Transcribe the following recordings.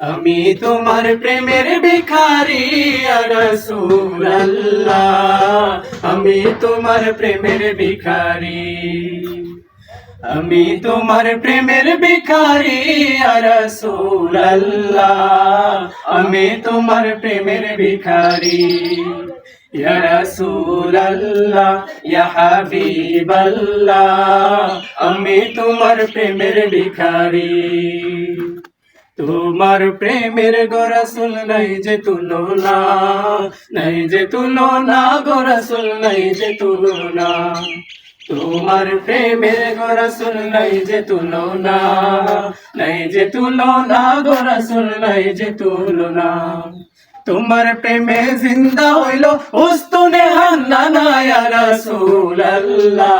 আমি তোমার প্রেমের ভিখারি রসুল্লাহ আমি তোমার প্রেমের ভিখারি। আমি তোমার প্রেমের ভিখারি রসুল্লাহ আমি তোমার প্রেমের ভিখারি। রাসূলুল্লাহ, ইয়া হাবিবাল্লাহ। আমি তোমার প্রেমের ভিখারি। তোমার প্রেমের গোরসুল নাই যে তুলনা নাই যে তুলনা গোরসুল নাই যে তুলনা তোমার প্রেমের গোরসুল নাই যে তুলনা নাই যে তুলনা গোরসুল নাই যে তুলনা তোমার প্রেমে জিন্দা হইল উস্তুনে হান্না ইয়া রাসূলুল্লাহ।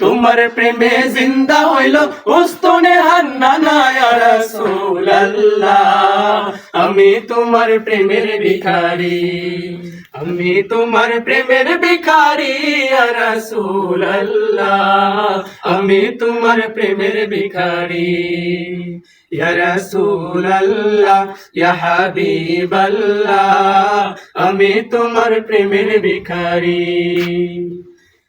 তোমার প্রেমে জিন্দা হইল উস্তুনে হান্না ইয়া রাসূলুল্লাহ আমি তোমার প্রেমের ভিখারি আমি তোমার প্রেমের ভিখারি ইয়া রাসূলুল্লাহ আমি তোমার প্রেমের ভিখারি ইয়া রাসূলুল্লাহ ইয়া হাবিবাল্লাহ আমি তোমার প্রেমের ভিখারি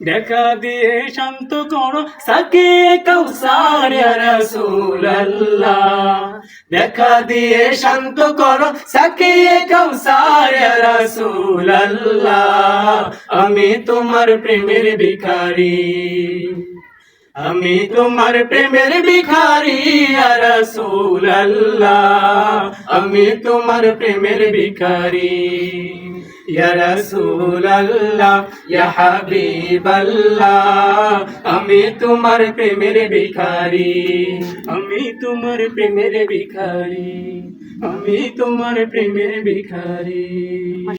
দেখা দিয়ে শান্ত করো, সাকে কৌসার রসুল্লাহ দেখা দিয়ে শান্ত করো, সাকে কৌসার রসুল্লাহ আমি তোমার প্রেমের ভিখারি। আমি তোমার প্রেমের ভিখারি রসুল্লাহ আমি তোমার প্রেমের ভিখারি ইয়া রাসূলুল্লাহ, ইয়া হাবিবাল্লাহ। আমি তোমার প্রেমের ভিখারি, আমি তোমার প্রেমের ভিখারি, আমি তোমার প্রেমের ভিখারি।